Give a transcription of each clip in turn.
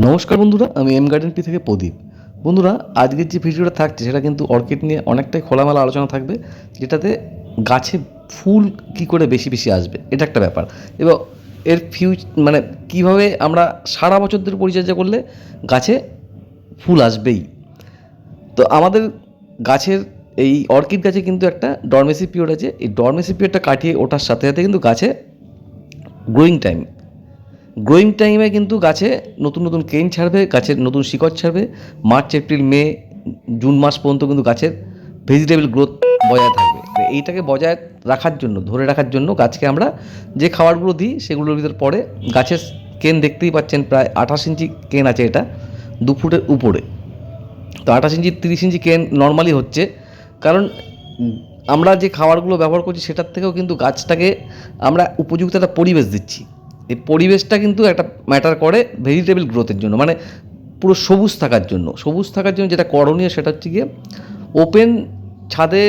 নমস্কার বন্ধুরা, আমি এম গার্ডেন পি থেকে প্রদীপ। বন্ধুরা, আজকের যে ভিডিওটা থাকছে, সেটা কিন্তু অর্কিড নিয়ে অনেকটাই খোলামেলা আলোচনা থাকবে, যেটাতে গাছে ফুল কি করে বেশি বেশি আসবে, এটা একটা ব্যাপার। এবং এর ফিউচ মানে কীভাবে আমরা সারা বছর ধরে পরিচর্যা করলে গাছে ফুল আসবেই। তো আমাদের গাছের এই অর্কিড গাছে কিন্তু একটা ডরমেসি পিরিয়ড আছে। এই ডরমেসি পিরিয়ডটা কাটিয়ে ওঠার সাথে সাথে কিন্তু গাছে গ্রোয়িং টাইম গ্রোয়িং টাইমে কিন্তু গাছে নতুন নতুন কেন ছাড়বে, গাছের নতুন শিকড় ছাড়বে। মার্চ এপ্রিল মে জুন মাস পর্যন্ত কিন্তু গাছের ভেজিটেবল গ্রোথ বজায় থাকবে। এইটাকে বজায় রাখার জন্য, ধরে রাখার জন্য গাছকে আমরা যে খাবারগুলো দিই, সেগুলোর ভিতর পরে গাছের কেন দেখতেই পাচ্ছেন, প্রায় আঠাশ ইঞ্চি কেন আছে এটা, দু ফুটের উপরে। তো আঠাশ ইঞ্চি, তিরিশ ইঞ্চি কেন নর্মালি হচ্ছে, কারণ আমরা যে খাবারগুলো ব্যবহার করছি, সেটার থেকেও কিন্তু গাছটাকে আমরা উপযুক্ত একটা পরিবেশ দিচ্ছি। এই পরিবেশটা কিন্তু একটা ম্যাটার করে ভেজিটেবল গ্রোথের জন্য মানে পুরো সবুজ থাকার জন্য। সবুজ থাকার জন্য যেটা করণীয় সেটা হচ্ছে গিয়ে ওপেন ছাদে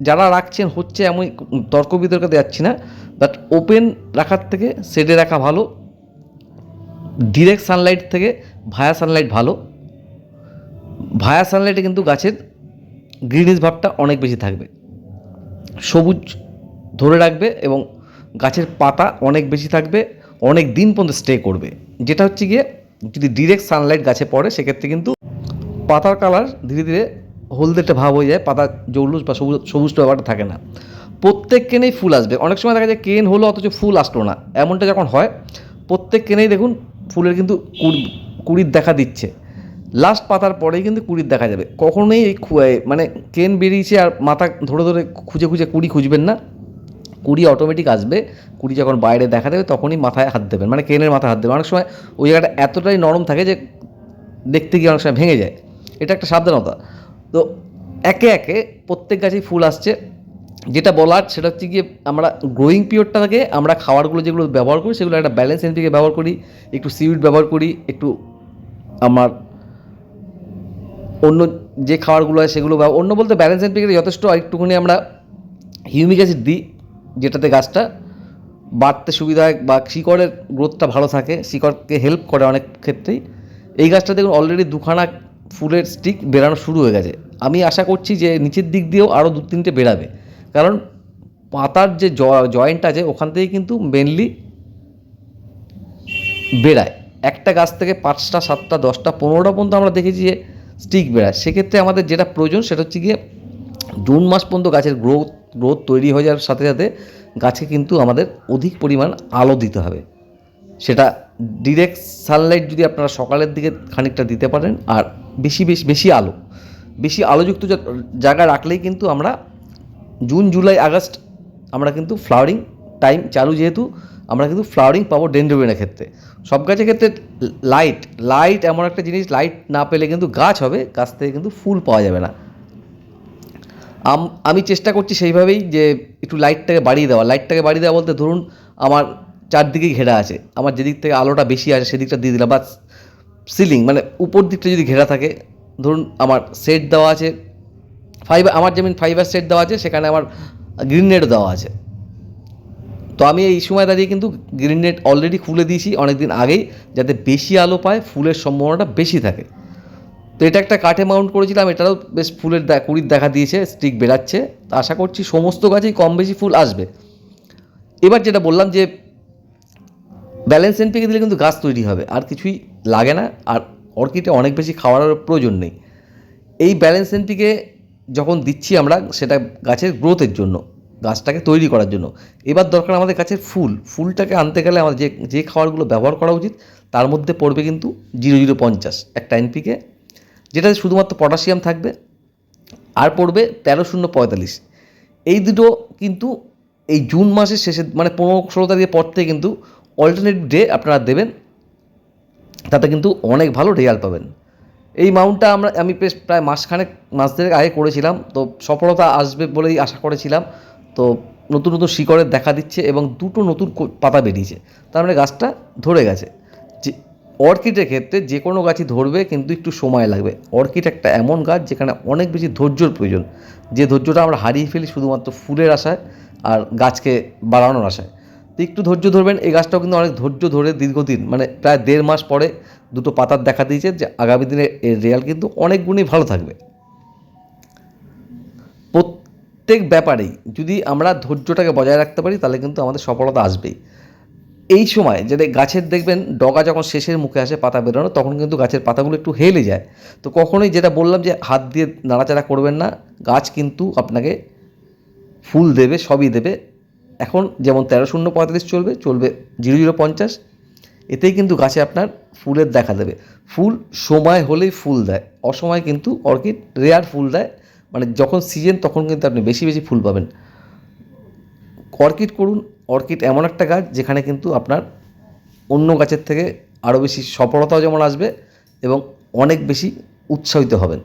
যারা রাখছেন হচ্ছে এমন তর্ক বিতর্কে যাচ্ছি না বাট ওপেন রাখার থেকে শেডে রাখা ভালো ডিরেক্ট সানলাইট থেকে ভায়া সানলাইট ভালো। ভায়া সানলাইটে কিন্তু গাছের গ্রিনিশ ভাবটা অনেক বেশি থাকবে। সবুজ ধরে রাখবে এবং গাছের পাতা অনেক বেশি থাকবে। অনেক দিন পর্যন্ত স্টে করবে। যেটা হচ্ছে গিয়ে, যদি ডিরেক্ট সানলাইট গাছে পড়ে, সেক্ষেত্রে কিন্তু পাতার কালার ধীরে ধীরে হলদেটে ভাব হয়ে যায়, পাতা জৌলুস বা সবুজ সবুজ ব্যাপারটা থাকে না। প্রত্যেক কেনেই ফুল আসবে। অনেক সময় দেখা যায় কেন হলো, অথচ ফুল আসলো না। এমনটা যখন হয়, প্রত্যেক কেনেই দেখুন, ফুলের কিন্তু কুড়ি, কুড়ির দেখা দিচ্ছে। লাস্ট পাতার পরেই কিন্তু কুড়ির দেখা যাবে। কখনোই এই মানে কেন বেরিয়েছে আর মাথা ধরে ধরে খুঁজে খুঁজে কুড়ি খুঁজবেন না। কুড়ি অটোমেটিক আসবে, কুড়ি যখন বাইরে দেখা দেবে তখনই মাথায় হাত দেবেন মানে কেনের মাথায় হাত দেবেন। অনেক সময় ওই জায়গাটা এতটাই নরম থাকে যে দেখতে গিয়ে অনেক সময় ভেঙে যায়। এটা একটা সাবধানতা। তো একে একে প্রত্যেক গাছেই ফুল আসছে। যেটা বলার সেটা হচ্ছে গিয়ে আমরা গ্রোয়িং পিরিয়ডটাকে আমরা খাবারগুলো যেগুলো ব্যবহার করি সেগুলো একটা ব্যালেন্স এনপিকে ব্যবহার করি, একটু সিউড ব্যবহার করি, একটু আমার অন্য যে খাবারগুলো হয় সেগুলো অন্য বলতে ব্যালেন্স এনপিকে যথেষ্ট একটুখানি আমরা হিউমিক অ্যাসিড দিই। যেটাতে গাছটা বাড়তে সুবিধা হয় বা শিকড়ের গ্রোথটা ভালো থাকে, শিকড়কে হেল্প করে অনেক ক্ষেত্রেই। এই গাছটা দেখুন অলরেডি দুখানা ফুলের স্টিক বেরানো শুরু হয়ে গেছে। আমি আশা করছি যে নিচের দিক দিয়েও আরও দু তিনটে বেরাবে কারণ পাতার যে জয়েন্ট আছে, ওখান থেকে কিন্তু মেনলি বেড়ায়। একটা গাছ থেকে পাঁচটা, সাতটা, দশটা, পনেরোটা পর্যন্ত আমরা দেখেছি যে স্টিক বেড়ায়। সেক্ষেত্রে আমাদের যেটা প্রয়োজন, সেটা হচ্ছে গিয়ে জুন মাস পর্যন্ত গাছের গ্রোথ গ্রোথ তৈরি হয়ে যাওয়ার সাথে সাথে গাছে কিন্তু আমাদের অধিক পরিমাণ আলো দিতে হবে। সেটা ডিরেক্ট সানলাইট যদি আপনারা সকালের দিকে খানিকটা দিতে পারেন আর বেশি বেশি বেশি আলো। বেশি আলোযুক্ত জায়গা রাখলেই কিন্তু আমরা জুন, জুলাই, আগস্ট আমরা কিন্তু ফ্লাওয়ারিং টাইম চালু যেহেতু, আমরা কিন্তু ফ্লাওয়ারিং পাবো ডেন্ড্রোবিনের ক্ষেত্রে। সব গাছের ক্ষেত্রে লাইট লাইট এমন একটা জিনিস লাইট না পেলে কিন্তু গাছ হবে, গাছ থেকে কিন্তু ফুল পাওয়া যাবে না। আম- চেষ্টা করছি সেইভাবেই যে একটু লাইটটাকে বাড়িয়ে দেওয়া। লাইটটাকে বাড়িয়ে দেওয়া বলতে ধরুন আমার চারদিকেই ঘেরা আছে। আমার যেদিক থেকে আলোটা বেশি আছে সেদিকটা দিয়ে দিলাম। বা সিলিং মানে উপর দিকটা যদি ঘেরা থাকে, ধরুন আমার সেট দেওয়া আছে ফাইবার আমার যেমন ফাইবার সেট দেওয়া আছে, সেখানে আমার গ্রিন নেটও দেওয়া আছে। তো আমি এই সময় দাঁড়িয়ে কিন্তু গ্রিন নেট অলরেডি খুলে দিয়েছি অনেক দিন আগেই, যাতে বেশি আলো পায়, ফুলের সম্ভাবনাটা বেশি থাকে। তো এটা একটা কাঠে মাউন্ট করেছিলাম, এটারও বেশ ফুলের কুড়ির দেখা দিয়েছে স্টিক বেরাচ্ছে তো আশা করছি সমস্ত গাছেই কম বেশি ফুল আসবে। এবার যেটা বললাম যে ব্যালেন্স এনপিকে দিলে কিন্তু গাছ তৈরি হবে, আর কিছুই লাগে না, আর অর্কিডে অনেক বেশি খাওয়ার প্রয়োজন নেই। এই ব্যালেন্স এনপিকে যখন দিচ্ছি আমরা, সেটা গাছের গ্রোথের জন্য, গাছটাকে তৈরি করার জন্য। এবার দরকার আমাদের গাছের ফুল, ফুলটাকে আনতে গেলে আমাদের যে যে খাবারগুলো ব্যবহার করা উচিত, তার মধ্যে পড়বে কিন্তু জিরো জিরো পঞ্চাশ, একটা এনপিকে যেটাতে শুধুমাত্র পটাশিয়াম থাকবে আর পড়বে তেরো শূন্য পঁয়তাল্লিশ। এই দুটো কিন্তু এই জুন মাসের শেষে মানে পনেরো ষোলো তারিখের পর থেকে কিন্তু অল্টারনেটিভ ডে আপনারা দেবেন। তাতে কিন্তু অনেক ভালো রেজাল্ট পাবেন। এই মাউন্টটা আমরা, আমি বেশ প্রায় মাসখানেক, মাস দেড়েক আগে করেছিলাম। তো সফলতা আসবে বলেই আশা করেছিলাম। তো নতুন নতুন শিকড়ের দেখা দিচ্ছে এবং দুটো নতুন পাতা বেরিয়েছে। তার মানে গাছটা ধরে গেছে। অর্কিডের ক্ষেত্রে যে কোনো গাছই ধরবে, কিন্তু একটু সময় লাগবে। অর্কিড একটা এমন গাছ যেখানে অনেক বেশি ধৈর্যর প্রয়োজন। যে ধৈর্যটা আমরা হারিয়ে ফেলি শুধুমাত্র ফুলের আশায় আর গাছকে বাড়ানোর আশায়। তো একটু ধৈর্য ধরবেন, এই গাছটাও কিন্তু অনেক ধৈর্য ধরে দীর্ঘদিন মানে প্রায় দেড় মাস পরে দুটো পাতার দেখা দিয়েছে যে আগামী দিনে এর রেয়াল কিন্তু অনেক গুণই ভালো থাকবে। প্রত্যেক ব্যাপারেই যদি আমরা ধৈর্যটাকে বজায় রাখতে পারি, তাহলে কিন্তু আমাদের সফলতা আসবেই। এই সময় যেটা গাছের দেখবেন ডগা যখন শেষের মুখে আসে, পাতা বেরোনো, তখন কিন্তু গাছের পাতাগুলো একটু হেলে যায়। তো কখনোই যেটা বললাম যে হাত দিয়ে নাড়াচাড়া করবেন না, গাছ কিন্তু আপনাকে ফুল দেবে, সবই দেবে। এখন যেমন তেরো শূন্য পঁয়তাল্লিশ চলবে চলবে জিরো জিরো পঞ্চাশ। এতেই কিন্তু গাছে আপনার ফুলের দেখা দেবে। ফুল সময় হলেই ফুল দেয়, অসময় কিন্তু অর্কিড, রেয়ার ফুল দেয়। মানে যখন সিজন, তখন কিন্তু আপনি বেশি বেশি ফুল পাবেন। অর্কিড করুন অর্কিড এমন একটা গাছ যেখানে কিন্তু আপনার অন্য গাছের থেকে আরও বেশি সফলতাও যেমন আসবে এবং অনেক বেশি উৎসাহিত হবেন।